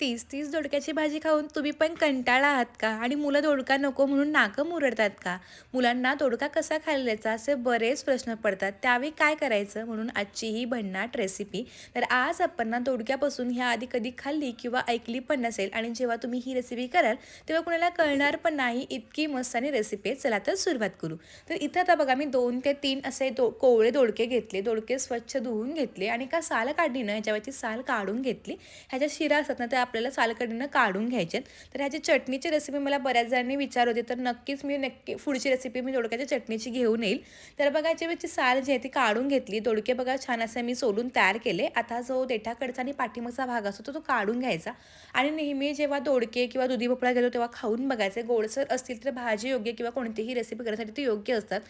तीस तीस दोडक्याची भाजी खाऊन तुम्ही पण कंटाळा आहात का? आणि मुलं दोडका नको म्हणून नाकं मुरडतात का? मुलांना दोडका कसा खाल्ल्याचा असे बरेच प्रश्न पडतात. त्यावेळी काय करायचं? म्हणून आजची ही भन्नाट रेसिपी तर आज आपण ना दोडक्यापासून ह्या आधी कधी खाल्ली किंवा ऐकली पण नसेल आणि जेव्हा तुम्ही ही रेसिपी कराल तेव्हा कुणाला कळणार पण नाही इतकी मस्त आणि रेसिपी आहे चला तर सुरुवात करू. तर इथं आता बघा मी दोन ते तीन असे दो कोवळे दोडके घेतले. दोडके स्वच्छ धुवून घेतले आणि का साल काढली ना ह्याच्यावरची साल काढून घेतली. ह्याच्या शिरा असतात ना त्या आपल्याला सालकडीनं काढून घ्यायचे तर ह्याची चटणीची रेसिपी मला बऱ्याच जणांनी विचार होते. तर नक्कीच मी नक्की पुढची रेसिपी मी दोडक्याच्या चटणीची घेऊन येईल. तर बघा याची साल जी आहे ती काढून घेतली. दोडके बघा छान असे मी सोलून तयार केले. आता जो देठाकडचा आणि पाठीमागचा भाग असतो तो तो काढून घ्यायचा. आणि नेहमी जेव्हा दोडके किंवा दुधी भोपळा घेतो तेव्हा खाऊन बघायचे. गोडसर असतील तर भाजी योग्य किंवा कोणतीही रेसिपी करण्यासाठी ते योग्य असतात.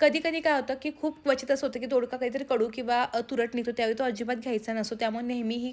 कधी कधी काय होतं की खूप क्वचित असं होतं की दोडका काहीतरी कडू किंवा तुरट निघतो त्यावेळी तो अजिबात घ्यायचा नसतो. त्यामुळे नेहमी ही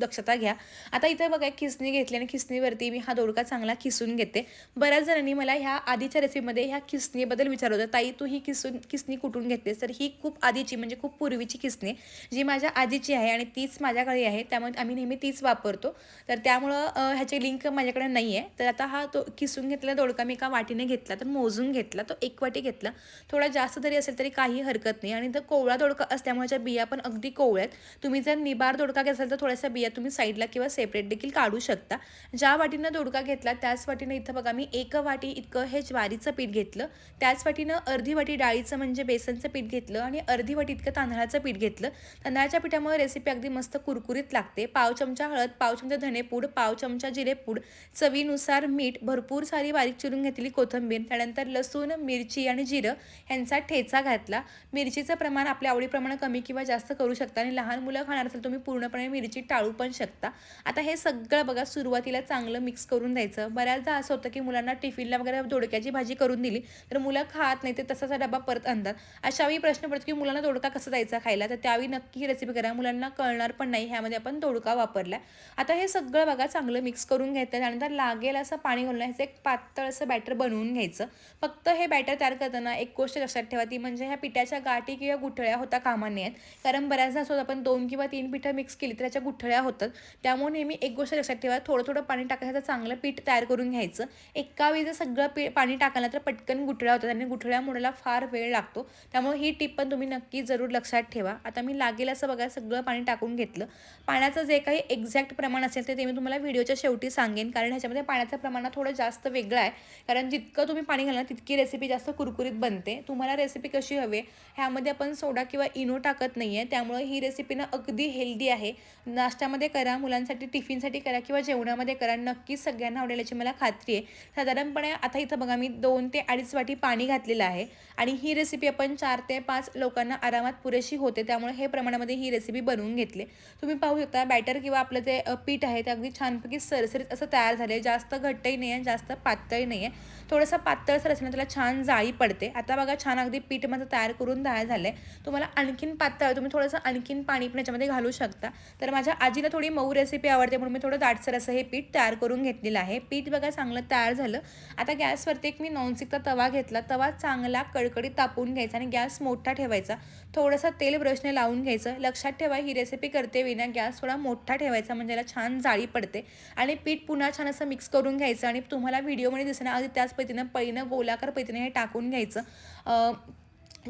दक्षता घ्या. आता इथे बघा खिसणी घेतली आणि खिसणीवरती मी हा दोडका चांगला खिसून घेते. बऱ्याच जणांनी मला ह्या आधीच्या रेसिपीमध्ये ह्या खिसणीबद्दल विचारलं होतं. ताई तू ही खिसून खिसणी कुठून घेतेस तर ही खूप आधीची म्हणजे खूप पूर्वीची खिसणी जी माझ्या आधीची आहे आणि तीच माझ्याकडे आहे. त्यामुळे आम्ही नेहमी तीच वापरतो. तर त्यामुळं ह्याची लिंक माझ्याकडे नाही आहे. तर आता हा तो खिसून घेतलेला दोडका मी एका वाटीने घेतला तर मोजून घेतला तो एक वाटी घेतला. थोडा जास्त जरी असेल तरी काही हरकत नाही. आणि तर कोवळा दोडका असल्यामुळे बिया पण अगदी कोवळ्यात तुम्ही जर निबार दोडका घेसाल तर थोड्याशा बिया तुम्ही साईडला किंवा सेपरेट देखील काढू शकता. ज्या वाटीनं दोडका घेतला त्याच वाटीनं इथं बघा मी एक वाटी इतकं हे ज्वारीचं पीठ घेतलं. त्याच वाटीनं अर्धी वाटी डाळीचं म्हणजे बेसनचं पीठ घेतलं आणि अर्धी वाटी इतकं तांदळाचं पीठ घेतलं. तांदळाच्या पिठामुळे रेसिपी अगदी मस्त कुरकुरीत लागते. पाव चमचा हळद पाव चमचा धनेपूड पाव चमचा जिरेपूड चवीनुसार मीठ भरपूर सारी बारीक चिरून घेतलेली कोथिंबीर त्यानंतर लसूण मिरची आणि जिरं ह्यांचा ठेचा घातला. मिरचीचं प्रमाण आपल्या आवडीप्रमाणे कमी किंवा जास्त करू शकता आणि लहान मुलं खाणार असेल तुम्ही पूर्णपणे मिरची टाळू पण शकता. आता हे सगळं बघा सुरुवातीला चांगलं मिक्स करून द्यायचं. बऱ्याचदा असं होतं की मुलांना टिफिनला वगैरे दोडक्याची भाजी करून दिली तर मुलं खात नाही ते तसाचा डबा परत आणतात. अशावेळी प्रश्न पडतो की मुलांना दोडका कसा जायचा खायला? तर त्यावेळी नक्की ही रेसिपी करा. मुलांना कळणार पण नाही ह्यामध्ये आपण दोडका वापरला आता हे सगळं बघा चांगलं मिक्स करून घ्यायचं. त्यानंतर लागेल असं पाणी घालून ह्याचं एक पातळ असं बॅटर बनवून घ्यायचं. फक्त हे बॅटर तयार करताना एक गोष्ट लक्षात ठेवा ती म्हणजे ह्या पिठाच्या गाठी किंवा गुठळ्या होता कामा नये कारण बऱ्याचदा असं आपण दोन किंवा तीन पिठं मिक्स केली तर त्याच्या गुठळ्या होतात. त्यामुळे नेहमी एक गोष्ट लक्षात ठेवा थोडं थोडं पाणी टाकायचं चांगलं पीठ तयार करून घ्यायचं. एका वेळी जर सगळं पी पाणी टाकलं तर पटकन गुठळ्या होतात आणि गुठळ्या मोडायला फार वेळ लागतो. त्यामुळे ही टीप पण तुम्ही नक्की जरूर लक्षात ठेवा. आता मी लागेल असं बघा सगळं पाणी टाकून घेतलं. पाण्याचं जे काही एक्झॅक्ट प्रमाण असेल ते मी तुम्हाला व्हिडिओच्या शेवटी सांगेन. कारण ह्याच्यामध्ये पाण्याचं प्रमाण थोडं जास्त वेगळं आहे. कारण जितकं तुम्ही पाणी घालणार तितकी रेसिपी जास्त कुरकुरीत बनते. तुम्हाला रेसिपी कशी हवी ह्यामध्ये आपण सोडा किंवा इनो टाकत नाही आहे त्यामुळे ही रेसिपी ना अगदी हेल्दी आहे. नाश्त्यामध्ये करा मुलांसाठी टिफिनसाठी करा किंवा जेवणामध्ये करा. नक्कीच सगळ्यांना आवडेल याची मला खात्री आहे. साधारणपणे आता इथं बघा मी दोन ते अडीच वाटी पाणी घातलेलं आहे. आणि ही रेसिपी आपण चार ते पाच लोकांना आरामात पुरेशी होते. त्यामुळे हे प्रमाणामध्ये ही रेसिपी बनवून घेतली. तुम्ही पाहू शकता बॅटर किंवा आपलं जे पीठ आहे ते अगदी छानपैकी सरसरीत असं तयार झालं आहे जास्त घट्टही नाही आहे जास्त पातळही नाही आहे थोडंसं पातळसर असल्याने त्याला छान जाळी पडते. आता बघा छान अगदी पीठ माझं तयार करून तयार झालं आहे तुम्हाला आणखीन पातळ तुम्ही थोडंसं आणखीन पाणी पण याच्यामध्ये घालू शकता. तर माझ्या आजीला थोडी मऊ रेसिपी आवडते म्हणून मी थोडं दाटसर असं हे पीठ तयार करून घेतलेलं आहे. पीठ बघा चांगलं तयार झालं. आता गॅसवरती एक मी नॉनस्टिकचा तवा घेतला. तवा चांगला कडकडीत तापून घ्यायचा आणि गॅस मोठा ठेवायचा. थोडंसं तेल ब्रशने लावून घ्यायचं. लक्षात ठेवा ही रेसिपी करते विना गॅस थोडा मोठा ठेवायचा म्हणजे याला छान जाळी पडते. आणि पीठ पुन्हा छान असं मिक्स करून घ्यायचं आणि तुम्हाला व्हिडिओमध्ये दिसणं अगदी त्याच पद्धतीनं पहिनं गोलाकार पद्धतीने हे टाकून घ्यायचं.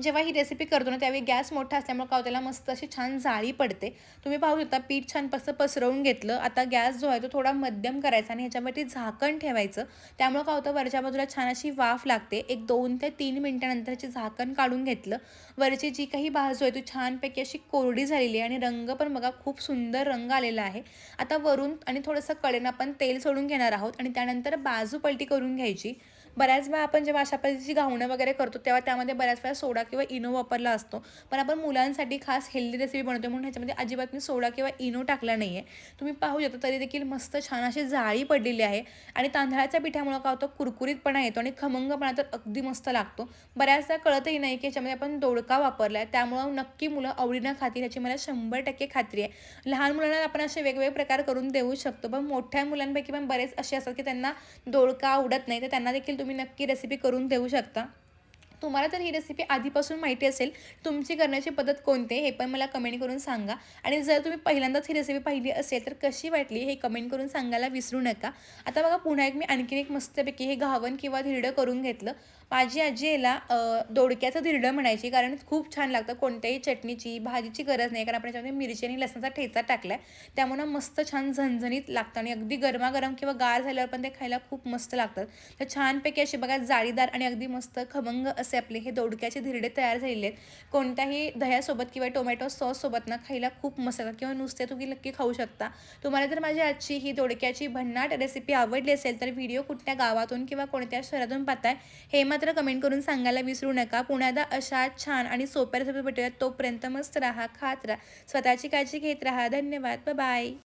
जेव्हा ही रेसिपी करतो ना त्यावेळी गॅस मोठा असल्यामुळे का त्याला मस्त अशी छान जाळी पडते. तुम्ही पाहू शकता पीठ छान पसं पसरवून घेतलं. आता गॅस जो आहे तो थोडा मध्यम करायचा आणि ह्याच्यावरती झाकण ठेवायचं. त्यामुळे काय होतं वरच्या बाजूला छान अशी वाफ लागते. एक दोन ते तीन मिनटानंतरची झाकण काढून घेतलं. वरची जी काही बाजू आहे ती छानपैकी अशी कोरडी झालेली आहे आणि रंग पण बघा खूप सुंदर रंग आलेला आहे. आता वरून आणि थोडंसं कडेनं आपण तेल सोडून घेणार आहोत आणि त्यानंतर बाजू पलटी करून घ्यायची. बऱ्याच वेळा आपण जेव्हा अशा पद्धतीची घावणं वगैरे करतो तेव्हा त्यामध्ये बऱ्याच वेळा सोडा किंवा इनो वापरला असतो. पण आपण मुलांसाठी खास हेल्दी रेसिपी बनवतो म्हणून ह्याच्यामध्ये अजिबात मी सोडा किंवा इनो टाकला नाही आहे तुम्ही पाहू शकता तरी देखील मस्त छान अशी जाळी पडलेली आहे आणि तांदळाच्या पिठामुळं का होतं कुरकुरीतपणा येतो आणि खमंगपणा तर अगदी मस्त लागतो. बऱ्याचदा कळतही नाही की याच्यामध्ये आपण दोडका वापरला आहे त्यामुळं नक्की मुलं आवडीनं खातील याची मला शंभर टक्के खात्री आहे. लहान मुलांना आपण असे वेगवेगळे प्रकार करून देऊ शकतो पण मोठ्या मुलांपैकी पण बरेच असे असतात की त्यांना दोडका आवडत नाही तर त्यांना देखील तुम्ही नक्की रेसिपी करून देऊ शकता. तुम्हाला तर ही रेसिपी आधीपासून माहिती असेल तुमची करण्याची पद्धत कोणती आहे हे पण मला कमेंट करून सांगा. आणि जर तुम्ही पहिल्यांदाच ही रेसिपी पाहिली असेल तर कशी वाटली हे कमेंट करून सांगायला विसरू नका. आता बघा पुन्हा एक मी आणखीन एक मस्तपैकी हे घावन किंवा धिरडं करून घेतलं. माझी आजी याला दोडक्याचं धिरडं म्हणायची कारण खूप छान लागतं. कोणत्याही चटणीची भाजीची गरज नाही कारण आपण याच्यामध्ये मिरची आणि लसणाचा ठेचा टाकला आहे त्यामुळं मस्त छान झणझणीत लागतं आणि अगदी गरमागरम किंवा गार झाल्यावर पण ते खायला खूप मस्त लागतात तर छानपैकी असे बघा जाळीदार आणि अगदी मस्त खमंग असे आपले हे दोडक्याचे धिरडे तयार झालेले आहेत. कोणत्याही दह्यासोबत किंवा टोमॅटो सॉससोबत ना खायला खूप मस्त किंवा नुसते तुम्ही नक्की खाऊ शकता. तुम्हाला जर माझी आजची ही दोडक्याची भन्नाट रेसिपी आवडली असेल तर व्हिडिओ कुठल्या गावातून किंवा कोणत्या शहरातून पाहताय हे मात्र कमेंट करून सांगायला विसरू नका. पुण्याला अशा छान आणि सोप्या रेसिपी भेटूयात. तोपर्यंत मस्त राहा खात राहा. स्वतःची काळजी घेत राहा. धन्यवाद. बाय